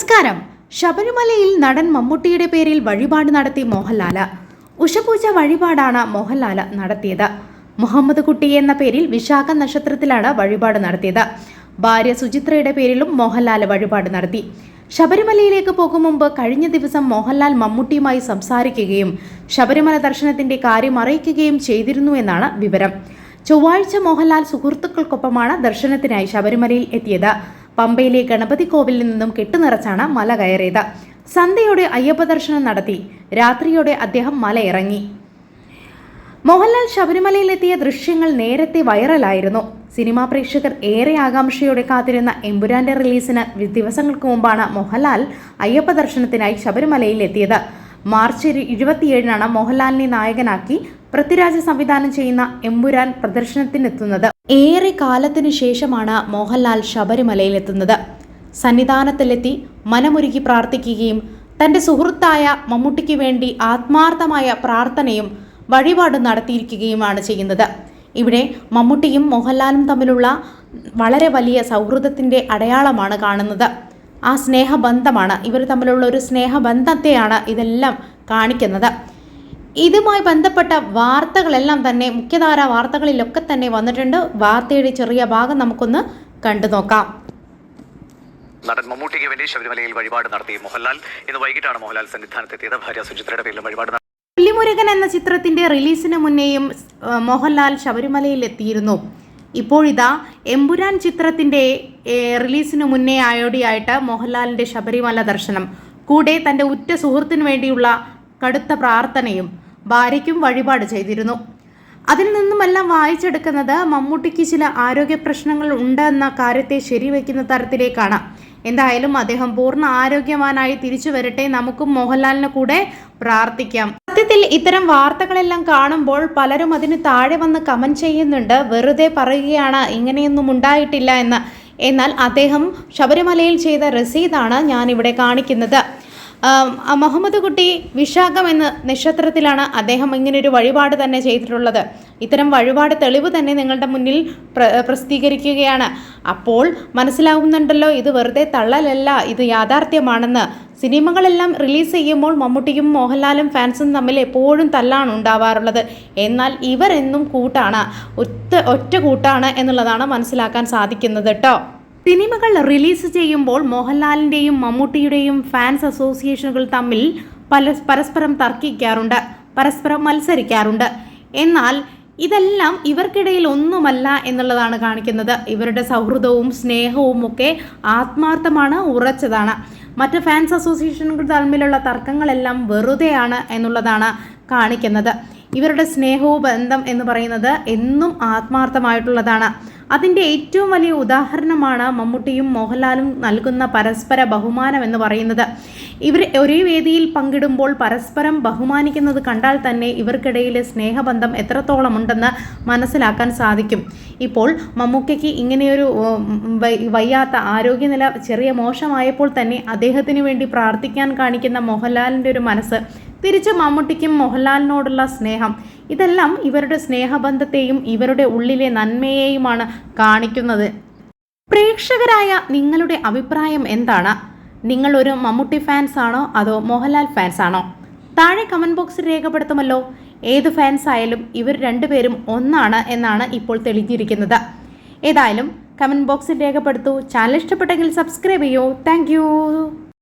നമസ്കാരം. ശബരിമലയിൽ നടൻ മമ്മൂട്ടിയുടെ പേരിൽ വഴിപാട് നടത്തി മോഹൻലാല ഉഷപൂജ വഴിപാടാണ് മോഹൻലാല നടത്തിയത്. മുഹമ്മദ് കുട്ടി എന്ന പേരിൽ വിശാഖ നക്ഷത്രത്തിലാണ് വഴിപാട് നടത്തിയത്. ഭാര്യ സുചിത്രയുടെ പേരിലും മോഹൻലാൽ വഴിപാട് നടത്തി. ശബരിമലയിലേക്ക് പോകും മുമ്പ് കഴിഞ്ഞ ദിവസം മോഹൻലാൽ മമ്മൂട്ടിയുമായി സംസാരിക്കുകയും ശബരിമല ദർശനത്തിന്റെ കാര്യം അറിയിക്കുകയും ചെയ്തിരുന്നു എന്നാണ് വിവരം. ചൊവ്വാഴ്ച മോഹൻലാൽ സുഹൃത്തുക്കൾക്കൊപ്പമാണ് ദർശനത്തിനായി ശബരിമലയിൽ എത്തിയത്. പമ്പയിലെ ഗണപതി കോവിലിൽ നിന്നും കെട്ടുനിറച്ചാണ് മല കയറിയത്. സന്ധ്യയോടെ അയ്യപ്പ ദർശനം നടത്തി. രാത്രിയോടെ അദ്ദേഹം മല ഇറങ്ങി. മോഹൻലാൽ ശബരിമലയിലെത്തിയ ദൃശ്യങ്ങൾ നേരത്തെ വൈറലായിരുന്നു. സിനിമാ പ്രേക്ഷകർ ഏറെ ആകാംക്ഷയോടെ കാത്തിരുന്ന എമ്പുരാന്റെ റിലീസിന് ദിവസങ്ങൾക്ക് മുമ്പാണ് മോഹൻലാൽ അയ്യപ്പ ദർശനത്തിനായി ശബരിമലയിൽ എത്തിയത് മാർച്ച് ഇരു- ഇരുപത്തിയേഴിനാണ് മോഹൻലാലിനെ നായകനാക്കി പൃഥ്വിരാജ് സംവിധാനം ചെയ്യുന്ന എമ്പുരാൻ പ്രദർശനത്തിനെത്തുന്നത്. ഏറെ കാലത്തിനു ശേഷമാണ് മോഹൻലാൽ ശബരിമലയിലെത്തുന്നത്. സന്നിധാനത്തിലെത്തി മനമുരുകി പ്രാർത്ഥിക്കുകയും തന്റെ സുഹൃത്തായ മമ്മൂട്ടിക്ക് വേണ്ടി ആത്മാർത്ഥമായ പ്രാർത്ഥനയും വഴിപാട് നടത്തിയിരിക്കുകയുമാണ് ചെയ്യുന്നത്. ഇവിടെ മമ്മൂട്ടിയും മോഹൻലാലും തമ്മിലുള്ള വളരെ വലിയ സൗഹൃദത്തിന്റെ അടയാളമാണ് കാണുന്നത്. ആ സ്നേഹബന്ധമാണ്. ഇവർ തമ്മിലുള്ള ഒരു സ്നേഹബന്ധത്തെയാണ് ഇതെല്ലാം കാണിക്കുന്നത്. ഇതുമായി ബന്ധപ്പെട്ട വാർത്തകളെല്ലാം തന്നെ മുഖ്യധാര വാർത്തകളിലൊക്കെ തന്നെ വന്നിട്ടുണ്ട്. വാർത്തയുടെ ചെറിയ ഭാഗം നമുക്കൊന്ന് കണ്ടു നോക്കാം. നടൻ മമ്മൂട്ടിക്ക് വേണ്ടി ശബരിമലയിൽ വഴിപാട് നടത്തി മോഹൻലാൽ. ഇന്ന് വൈകിട്ടാണ് മോഹൻലാൽ സന്നിധാനത്തെത്തിയത്. ഭാര്യ സുചിത്രയുടെ പേരിലും വഴിപാട്. പുള്ളിമുരുകൻ എന്ന ചിത്രത്തിന്റെ റിലീസിന് മുന്നേയും മോഹൻലാൽ ശബരിമലയിൽ എത്തിയിരുന്നു ഇപ്പോഴിതാ എമ്പുരാൻ ചിത്രത്തിന്റെ റിലീസിന് മുന്നേ ആയോടിയായിട്ട് മോഹൻലാലിന്റെ ശബരിമല ദർശനം. കൂടെ തന്റെ ഉറ്റ സുഹൃത്തിനു വേണ്ടിയുള്ള കടുത്ത പ്രാർത്ഥനയും ഭാര്യയ്ക്കും വഴിപാട് ചെയ്തിരുന്നു. അതിൽ നിന്നുമെല്ലാം വായിച്ചെടുക്കുന്നത് മമ്മൂട്ടിക്ക് ചില ആരോഗ്യ പ്രശ്നങ്ങൾ ഉണ്ട് എന്ന കാര്യത്തെ ശരിവെക്കുന്ന തരത്തിലേക്കാണ്. എന്തായാലും അദ്ദേഹം പൂർണ ആരോഗ്യവാനായി തിരിച്ചു വരട്ടെ. നമുക്കും മോഹൻലാലിന് കൂടെ പ്രാർത്ഥിക്കാം. സത്യത്തിൽ ഇത്തരം വാർത്തകളെല്ലാം കാണുമ്പോൾ പലരും അതിന് താഴെ വന്ന് കമന്റ് ചെയ്യുന്നുണ്ട്. വെറുതെ പറയുകയാണ് ഇങ്ങനെയൊന്നും ഉണ്ടായിട്ടില്ല എന്ന്. എന്നാൽ അദ്ദേഹം ശബരിമലയിൽ ചെയ്ത റസീദാണ് ഞാനിവിടെ കാണിക്കുന്നത്. മുഹമ്മദ് കുട്ടി വിശാഖം എന്ന നക്ഷത്രത്തിലാണ് അദ്ദേഹം ഇങ്ങനൊരു വഴിപാട് തന്നെ ചെയ്തിട്ടുള്ളത്. ഇത്തരം വഴിപാട് തെളിവ് തന്നെ നിങ്ങളുടെ മുന്നിൽ പ്ര പ്രസിദ്ധീകരിക്കുകയാണ്. അപ്പോൾ മനസ്സിലാവുന്നുണ്ടല്ലോ ഇത് വെറുതെ തള്ളലല്ല ഇത് യാഥാർത്ഥ്യമാണെന്ന്. സിനിമകളെല്ലാം റിലീസ് ചെയ്യുമ്പോൾ മമ്മൂട്ടിയും മോഹൻലാലും ഫാൻസും തമ്മിൽ എപ്പോഴും തല്ലാണ് ഉണ്ടാവാറുള്ളത്. എന്നാൽ ഇവരെന്നും കൂട്ടാണ് ഒറ്റ ഒറ്റ കൂട്ടാണ് എന്നുള്ളതാണ് മനസ്സിലാക്കാൻ സാധിക്കുന്നത് കേട്ടോ സിനിമകൾ റിലീസ് ചെയ്യുമ്പോൾ മോഹൻലാലിന്റെയും മമ്മൂട്ടിയുടെയും ഫാൻസ് അസോസിയേഷനുകൾ തമ്മിൽ പല പരസ്പരം തർക്കിക്കാറുണ്ട് പരസ്പരം മത്സരിക്കാറുണ്ട്. എന്നാൽ ഇതെല്ലാം ഇവർക്കിടയിൽ ഒന്നുമല്ല എന്നുള്ളതാണ് കാണിക്കുന്നത്. ഇവരുടെ സൗഹൃദവും സ്നേഹവും ഒക്കെ ആത്മാർത്ഥമാണ് ഉറച്ചതാണ്. മറ്റ് ഫാൻസ് അസോസിയേഷനുകൾ തമ്മിലുള്ള തർക്കങ്ങളെല്ലാം വെറുതെയാണ് എന്നുള്ളതാണ് കാണിക്കുന്നത്. ഇവരുടെ സ്നേഹവും ബന്ധം എന്ന് പറയുന്നത് എന്നും ആത്മാർത്ഥമായിട്ടുള്ളതാണ്. അതിന്റെ ഏറ്റവും വലിയ ഉദാഹരണമാണ് മമ്മൂട്ടിയും മോഹൻലാലും നൽകുന്ന പരസ്പര ബഹുമാനം എന്ന് പറയുന്നത്. ഇവർ ഒരേ വേദിയിൽ പങ്കിടുമ്പോൾ പരസ്പരം ബഹുമാനിക്കുന്നത് കണ്ടാൽ തന്നെ ഇവർക്കിടയിലെ സ്നേഹബന്ധം എത്രത്തോളം ഉണ്ടെന്ന് മനസ്സിലാക്കാൻ സാധിക്കും. ഇപ്പോൾ മമ്മൂക്കയ്ക്ക് ഇങ്ങനെയൊരു വയ്യാത്ത ആരോഗ്യനില ചെറിയ മോശമായപ്പോൾ തന്നെ അദ്ദേഹത്തിന് വേണ്ടി പ്രാർത്ഥിക്കാൻ കാണിക്കുന്ന മോഹൻലാലിന്റെ ഒരു മനസ്സ് തിരിച്ച് മമ്മൂട്ടിക്കും മോഹൻലാലിനോടുള്ള സ്നേഹം. ഇതെല്ലാം ഇവരുടെ സ്നേഹബന്ധത്തെയും ഇവരുടെ ഉള്ളിലെ നന്മയെയുമാണ് കാണിക്കുന്നത്. പ്രേക്ഷകരായ നിങ്ങളുടെ അഭിപ്രായം എന്താണ്? നിങ്ങൾ ഒരു മമ്മൂട്ടി ഫാൻസ് ആണോ? അതോ മോഹൻലാൽ ഫാൻസ് ആണോ? താഴെ കമന്റ് ബോക്സിൽ രേഖപ്പെടുത്തുമല്ലോ. ഏത് ഫാൻസ് ആയാലും ഇവർ രണ്ടുപേരും ഒന്നാണ് എന്നാണ് ഇപ്പോൾ തെളിഞ്ഞിരിക്കുന്നത്. ഏതായാലും കമന്റ് ബോക്സിൽ രേഖപ്പെടുത്തൂ. ചാനൽ ഇഷ്ടപ്പെട്ടെങ്കിൽ സബ്സ്ക്രൈബ് ചെയ്യൂ. താങ്ക്